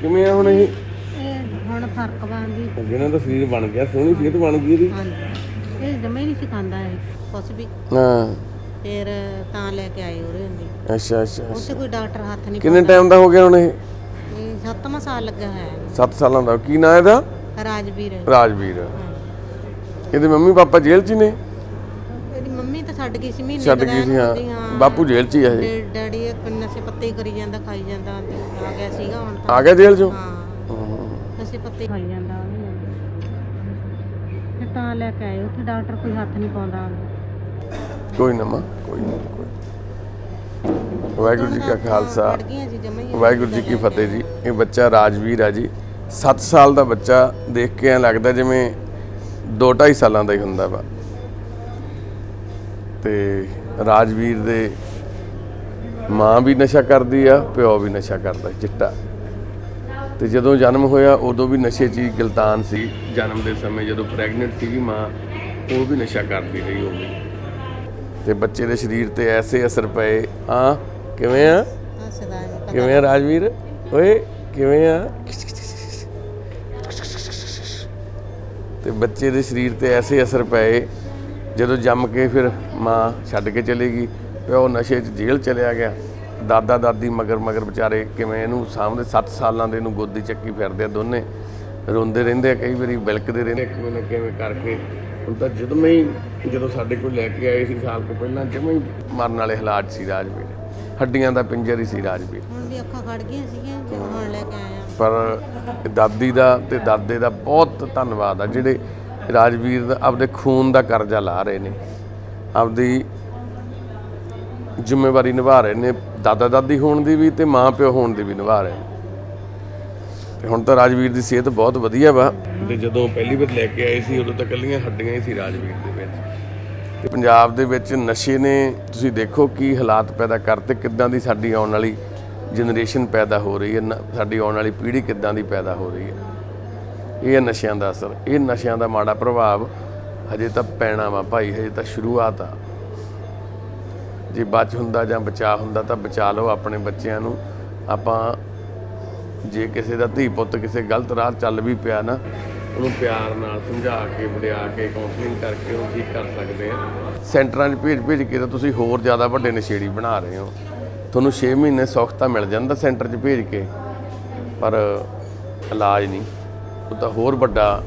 ਕਿਵੇਂ ਆ ਹੁਣ ਇਹ? ਇਹ ਹੁਣ ਫ਼ਰਕ ਬਣਦੀ ਜਿਹਨਾਂ ਦਾ ਸਰੀਰ ਬਣ ਗਿਆ ਸੋਹਣੀ ਸਿਹਤ ਬਣ ਗਈ ਇਹਦੀ। ਹਾਂਜੀ। ਇਹ ਜਮੇ ਨਹੀਂ ਸਿਖਾਉਂਦਾ ਹੈ ਕੁਛ ਵੀ। ਹਾਂ। ਫਿਰ ਤਾਂ ਲੈ ਕੇ ਆਏ ਉਹਦੇ ਹੁੰਦੀ ਅੱਛਾ ਅੱਛਾ। ਉੱਥੇ ਕੋਈ ਡਾਕਟਰ ਹੱਥ ਨਹੀਂ ਕਿੰਨੇ ਟਾਈਮ ਦਾ ਹੋ ਗਿਆ ਹੁਣ ਇਹ? ਇਹ ਸੱਤਵਾਂ ਸਾਲ ਲੱਗਾ ਹੈ। 7 ਸਾਲਾਂ ਦਾ। ਕੀ ਨਾਂ ਇਹਦਾ? ਰਾਜਵੀਰ। ਰਾਜਵੀਰ। ਹਾਂਜੀ। ਇਹਦੇ ਮੰਮੀ ਪਾਪਾ ਜੇਲ੍ਹ 'ਚ ਹੀ ਨੇ? ਮੰਮੀ ਤਾਂ ਛੱਡ ਗਈ ਸੀ ਮਹੀਨੇ ਛੱਡ ਕੁ ਗਈ ਸੀ ਰਹਿਣ ਹਾਂ। ਬਾਪੂ ਜੇਲ੍ਹ 'ਚ ਹੀ ਆ ਇਹ। ਡੈਡੀ ਇੱਕ ਨਸ਼ੇ ਪੱਤੇ ਹੀ ਕਰੀ ਜਾਂਦਾ ਖਾਈ ਜਾਂਦਾ ਆ ਗਿਆ ਸੀਗਾ ਹੁਣ ਤਾਂ। ਆ ਗਿਆ ਜੇਲ੍ਹ 'ਚੋਂ? ਹਾਂ। ਨਸ਼ੇ ਪੱਤੇ ਖਾਈ ਜਾਂਦਾ ਫਿਰ ਤਾਂ ਲੈ ਕੇ ਆਏ ਉੱਥੇ ਡਾਕਟਰ ਕੋਈ ਹੱਥ ਨਹੀਂ ਪਾਉਂਦਾ ਕੋਈ ਨਾ ਮਾਂ ਕੋਈ ਨਾ ਕੋਈ ਵਾਹਿਗੁਰੂ ਜੀ ਕਾ ਖਾਲਸਾ। ਵਾਹਿਗੁਰੂ ਜੀ ਕੀ ਫਤਿਹ ਜੀ। ਇਹ ਬੱਚਾ ਰਾਜਵੀਰ ਆ ਜੀ। 7 ਸਾਲ ਦਾ ਬੱਚਾ ਦੇਖ ਕੇ ਐ ਲੱਗਦਾ ਜਿਵੇਂ 2.5 ਸਾਲਾਂ ਦਾ ਹੀ ਹੁੰਦਾ ਵਾ। ਤੇ ਰਾਜਵੀਰ ਦੇ ਮਾਂ ਵੀ ਨਸ਼ਾ ਕਰਦੀ ਆ, ਪਿਓ ਵੀ ਨਸ਼ਾ ਕਰਦਾ ਚਿੱਟਾ। ਤੇ ਜਦੋਂ ਜਨਮ ਹੋਇਆ, ਉਦੋਂ ਵੀ ਨਸ਼ੇ 'ਚ ਹੀ ਗਲਤਾਨ ਸੀ। ਜਨਮ ਦੇ ਸਮੇਂ ਜਦੋਂ ਪ੍ਰੈਗਨੈਂਟ ਸੀਗੀ ਮਾਂ, ਉਹ ਵੀ ਨਸ਼ਾ ਕਰਦੀ ਰਹੀ ਉਹ ਤੇ ਬੱਚੇ ਦੇ ਸਰੀਰ ਤੇ ਐਸੇ ਅਸਰ ਪਏ। ਆ ਕਿਵੇਂ ਆ? ਕਿਵੇਂ ਆ ਰਾਜਵੀਰ? ਓਏ, ਕਿਵੇਂ ਆ? ਤੇ ਬੱਚੇ ਦੇ ਸਰੀਰ ਤੇ ਐਸੇ ਅਸਰ ਪਏ। ਜਦੋਂ ਜੰਮ ਕੇ ਫਿਰ ਮਾਂ ਛੱਡ ਕੇ ਚਲੀ ਗਈ ਪਿਓ ਨਸ਼ੇ 'ਚ ਜੇਲ੍ਹ ਚਲਿਆ ਗਿਆ। ਦਾਦਾ ਦਾਦੀ ਮਗਰ ਮਗਰ ਵਿਚਾਰੇ ਕਿਵੇਂ ਇਹਨੂੰ ਸਾਹਮਣੇ 7 ਸਾਲਾਂ ਦੇ ਨੂੰ ਗੋਦੀ ਚੱਕੀ ਫਿਰਦੇ ਆ ਦੋਨੇ। ਰੋਂਦੇ ਰਹਿੰਦੇ ਆ ਕਈ ਵਾਰੀ ਬਿਲਕਦੇ ਰਹਿੰਦੇ ਕਿਵੇਂ ਨਾ ਕਿਵੇਂ ਕਰਕੇ। ਹੁਣ ਤਾਂ ਜਦੋਂ ਹੀ ਜਦੋਂ ਸਾਡੇ ਕੋਲ ਲੈ ਕੇ ਆਏ ਸੀ ਸਾਲ ਕੁ ਪਹਿਲਾਂ ਜਮਾਂ ਹੀ ਮਰਨ ਵਾਲੇ ਹਾਲਾਤ ਸੀ ਰਾਜਵੀਰ। ਹੱਡੀਆਂ ਦਾ ਪਿੰਜਰ ਹੀ ਸੀ ਰਾਜਵੀਰ। ਹੁਣ ਵੀ ਅੱਖਾਂ ਖੜ ਗਈਆਂ ਸੀਗੀਆਂ ਜਦੋਂ ਹੁਣ ਲੈ ਕੇ ਆਏ ਆ ਪਰ ਦਾਦੀ ਦਾ ਤੇ ਦਾਦੇ ਦਾ ਬਹੁਤ ਧੰਨਵਾਦ ਆ ਜਿਹੜੇ ਰਾਜਵੀਰ ਦਾ ਆਪਦੇ ਖੂਨ ਦਾ ਕਰਜ਼ਾ ਲਾ ਰਹੇ ਨੇ। ਆਪਦੀ ਜ਼ਿੰਮੇਵਾਰੀ ਨਿਭਾ ਰਹੇ ਨੇ। ਦਾਦਾ ਦਾਦੀ ਹੋਣ ਦੀ ਵੀ ਤੇ ਮਾਂ ਪਿਓ ਹੋਣ ਦੀ ਵੀ ਨਿਭਾ ਰਹੇ ਨੇ। ਤੇ ਹੁਣ ਤਾਂ ਰਾਜਵੀਰ ਦੀ ਸਿਹਤ ਬਹੁਤ ਵਧੀਆ ਵਾ। ਤੇ ਜਦੋਂ ਪਹਿਲੀ ਵਾਰ ਲੈ ਕੇ ਆਏ ਸੀ ਉਦੋਂ ਤਾਂ ਕੱਲੀਆਂ ਹੱਡੀਆਂ ਹੀ ਸੀ ਰਾਜਵੀਰ ਦੇ ਵਿੱਚ। ਤੇ ਪੰਜਾਬ ਦੇ ਵਿੱਚ ਨਸ਼ੇ ਨੇ ਤੁਸੀਂ ਦੇਖੋ ਕੀ ਹਾਲਾਤ ਪੈਦਾ ਕਰਤੇ ਕਿੱਦਾਂ ਦੀ ਸਾਡੀ ਆਉਣ ਵਾਲੀ ਜਨਰੇਸ਼ਨ ਪੈਦਾ ਹੋ ਰਹੀ ਹੈ ਸਾਡੀ ਆਉਣ ਵਾਲੀ ਪੀੜ੍ਹੀ ਕਿੱਦਾਂ ਦੀ ਪੈਦਾ ਹੋ ਰਹੀ ਹੈ। ਇਹ ਨਸ਼ਿਆਂ ਦਾ ਅਸਰ, ਇਹ ਨਸ਼ਿਆਂ ਦਾ ਮਾੜਾ ਪ੍ਰਭਾਵ ਹਜੇ ਤਾਂ ਪੈਣਾ ਵਾ ਭਾਈ, ਹਜੇ ਤਾਂ ਸ਼ੁਰੂਆਤ ਆ। ਜੇ ਬਚ ਹੁੰਦਾ ਜਾਂ ਬਚਾ ਹੁੰਦਾ ਤਾਂ ਬਚਾ ਲਓ ਆਪਣੇ ਬੱਚਿਆਂ ਨੂੰ। ਆਪਾਂ ਜੇ ਕਿਸੇ ਦਾ ਧੀ ਪੁੱਤ ਕਿਸੇ ਗਲਤ ਰਾਹ ਚੱਲ ਵੀ ਪਿਆ ਨਾ, ਉਹਨੂੰ ਪਿਆਰ ਨਾਲ ਸਮਝਾ ਕੇ, ਵਡਿਆ ਕੇ ਕਾਉਂਸਲਿੰਗ ਕਰਕੇ ਉਹ ਠੀਕ ਕਰ ਸਕਦੇ ਆ। ਸੈਂਟਰਾਂ 'ਚ ਭੇਜ ਭੇਜ ਕੇ ਤਾਂ ਤੁਸੀਂ ਹੋਰ ਜ਼ਿਆਦਾ ਵੱਡੇ ਨਸ਼ੇੜੀ ਬਣਾ ਰਹੇ ਹੋ। ਤੁਹਾਨੂੰ 6 ਮਹੀਨੇ ਸੁੱਖ ਤਾਂ ਮਿਲ ਜਾਂਦਾ ਸੈਂਟਰ 'ਚ ਭੇਜ ਕੇ, ਪਰ ਇਲਾਜ ਨਹੀਂ। ਉਹ ਤਾਂ ਹੋਰ ਵੱਡਾ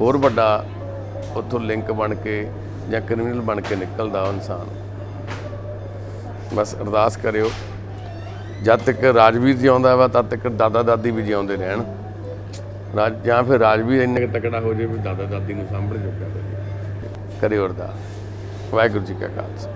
ਹੋਰ ਵੱਡਾ ਉੱਥੋਂ ਲਿੰਕ ਬਣ ਕੇ ਜਾਂ ਕ੍ਰਿਮੀਨਲ ਬਣ ਕੇ ਨਿਕਲਦਾ ਉਹ ਇਨਸਾਨ। ਬਸ ਅਰਦਾਸ ਕਰਿਓ, ਜਦ ਤੱਕ ਰਾਜਵੀਰ ਜਿਉਂਦਾ ਵਾ, ਤਦ ਤੱਕ ਦਾਦਾ ਦਾਦੀ ਵੀ ਜਿਉਂਦੇ ਰਹਿਣ। ਰਾਜ, ਜਾਂ ਫਿਰ ਰਾਜਵੀਰ ਇੰਨਾ ਕੁ ਤਕੜਾ ਹੋ ਜਾਵੇ ਵੀ ਦਾਦਾ ਦਾਦੀ ਨੂੰ ਸਾਂਭਣ ਜੋਗਾ ਕਰਿਓ ਅਰਦਾਸ। ਵਾਹਿਗੁਰੂ ਜੀ ਕਾ ਖਾਲਸਾ।